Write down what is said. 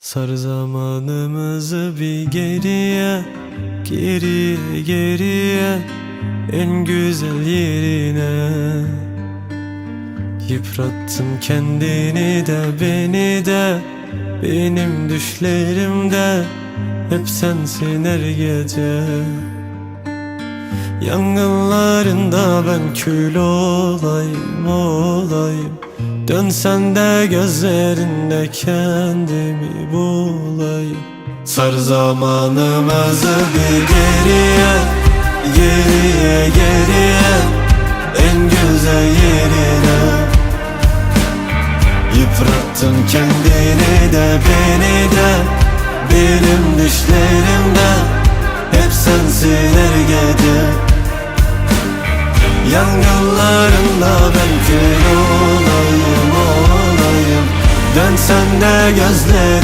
Sar zamanımızı bir geriye Geriye geriye En güzel yerine. Yıprattın kendini de beni de Benim düşlerimde. Hep sensin her gece Yangınlarında ben kül olayım olayım. Dönsen de gözlerinde kendimi bulayım. Sar zamanımızı bir geriye Geriye geriye. En güzel yerine. Yıprattın kendini de beni de. Benim düşlerimde Hep sensin Yangınlarında ben kül olayım olayım. Dönsen de gözlerim